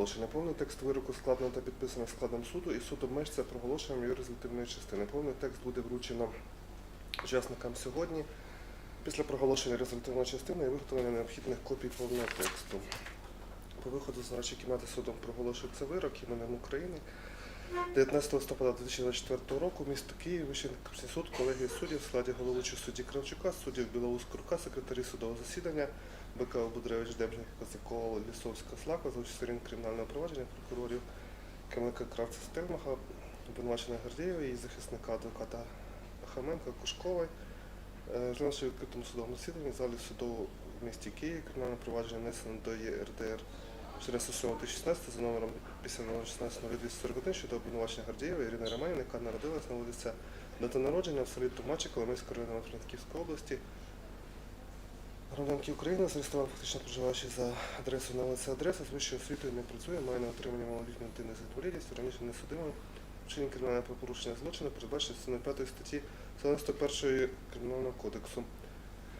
Оголошення. Повний текст вироку складено та підписано складом суду, і суд обмежиться проголошенням його результативної частини. Повний текст буде вручено учасникам сьогодні після проголошення результативної частини і виготовлення необхідних копій повного тексту. По виходу з нарадчої кімнати судом проголошується вирок іменем України. 19 листопада 2024 року місто Київ, Вищий суд, колегії суддів в складі головуючого судді Кравчука, суддів Білоус Крука, секретарі судового засідання, БК Будревич, Демжник, Козакова, Лісовська, Слака, за сторін кримінального провадження прокурорів Камилка Кравця Стельмаха, обвинуваченої Гордієва і захисника адвоката Хаменка Кушкової. Е, З нашого відкритому судовому засіданні в залі суду в місті Києві кримінальне провадження внесено до ЄРДР 407 за номером 5016 241 щодо обвинувачення Гордієва Ірини Романівни, яка народилась на вулиці дата народження в селі Тумачі Коломийського району Франківської області. Громадянки України зареєстрував фактично проживаючи за адресою на вулиці адреса, з вищою освітою не працює, має на отримання малолітньої дитини з інвалідністю, раніше не судимим. Вчинення кримінального правопорушення злочину передбачено частиною 5 статті 91 Кримінального кодексу.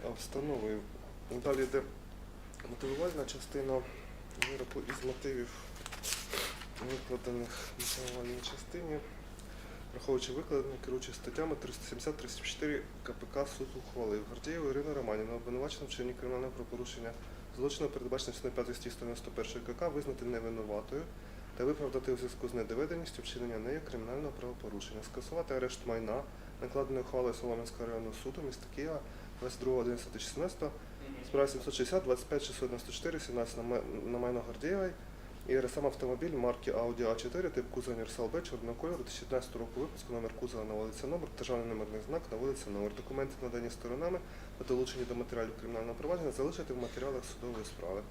А, Встановив. Далі йде мотивувальна частина вироку із мотивів, викладених в мотивувальній частині. Враховуючи викладені керуючи статтями 370-374 КПК суд ухвалив Гордієву Ірину Романівну, обвинувачену в чині кримінального правопорушення злочину, передбачено частиною 5 статті 191 КК, визнати невинуватою та виправдати у зв'язку з недоведеністю вчинення нею кримінального правопорушення, скасувати арешт майна, накладеної ухвалою Солом'янського районного суду міста Києва 22.11.16 Справа 760, 25 694, 17 на на майно Гордієвої і сам автомобіль марки Audi A4, тип кузова Універсал Б, чорного кольору, 2016 року випуску, номер кузова на вулиці Номер, державний номерний знак на вулиці Номер. Документи надані сторонами та долучені до матеріалів кримінального провадження залишити в матеріалах судової справи.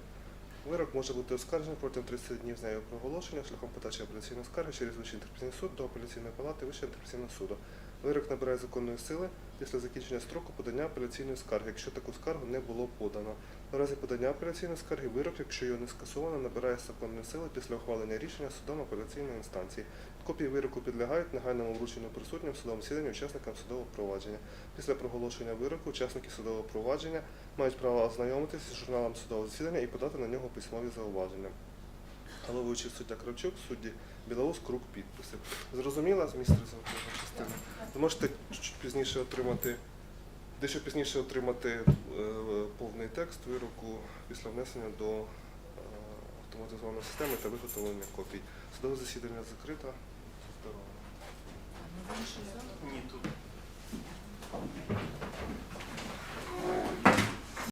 Вирок може бути оскаржений протягом 30 днів з нею проголошення шляхом подачі апеляційної скарги через Вищий інтерпреційний суд до апеляційної палати Вищого інтерпреційного суду. Вирок набирає законної сили після закінчення строку подання апеляційної скарги, якщо таку скаргу не було подано. У разі подання апеляційної скарги вирок, якщо його не скасовано, набирає законної сили після ухвалення рішення судом апеляційної інстанції. Копії вироку підлягають негайному врученню присутнім судовому засіданні учасникам судового провадження. Після проголошення вироку учасники судового провадження мають право ознайомитися з журналом судового засідання і подати на нього письмові зауваження. Головуючий суддя Кравчук, судді Білоус, круг підписів. Зрозуміла зміст? Ви можете чуть пізніше отримати, дещо пізніше отримати е, повний текст вироку після внесення до е, автоматизованої системи та виготовлення копій. Судове засідання закрите. Здорово. Ні, тут.